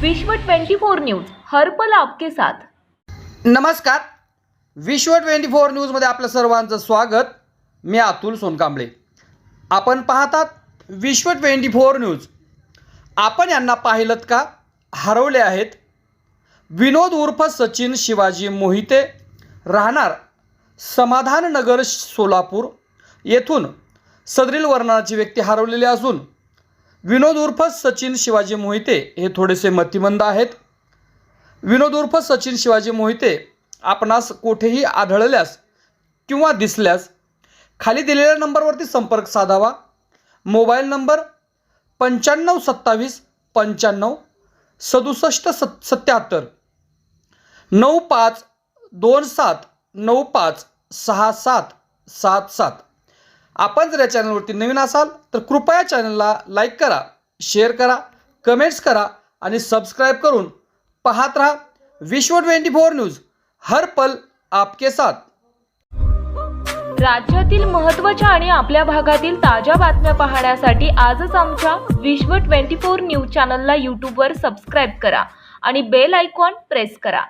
विश्व 24 न्यूज हर्पल आपके साथ. नमस्कार. विश्व ट्वेंटी फोर न्यूजमध्ये आपलं सर्वांचं स्वागत. मी अतुल सोनकांबळे. आपण पाहतात विश्व ट्वेंटी फोर न्यूज. आपण यांना पाहिलं का? हरवले आहेत. विनोद उर्फ सचिन शिवाजी मोहिते राहणार समाधाननगर सोलापूर येथून सदरील वर्णाची व्यक्ती हरवलेली असून विनोद उर्फ सचिन शिवाजी मोहिते हे थोडेसे मतिमंद आहेत. विनोद उर्फ सचिन शिवाजी मोहिते आपणास कुठेही आढळल्यास किंवा दिसल्यास खाली दिलेल्या नंबरवरती संपर्क साधावा. मोबाईल नंबर पंच्याण्णव सत्तावीस पंच्याण्णव सदुसष्ट सत् सत्याहत्तर. नऊ पाच दोन सात नऊ पाच सहा सात सात सात. आपण जर या चॅनलवरती नवीन असाल तर कृपया चॅनलला लाईक करा शेअर करा कमेंट्स करा आणि सबस्क्राईब करून पाहत राहा विश्व ट्वेंटी फोर न्यूज. हर पल आपके साथ. राज्यातील महत्त्वाच्या आणि आपल्या भागातील ताज्या बातम्या पाहण्यासाठी आजच आमच्या विश्व 24 न्यूज चॅनलला यूट्यूबवर सबस्क्राईब करा आणि बेल आयकॉन प्रेस करा.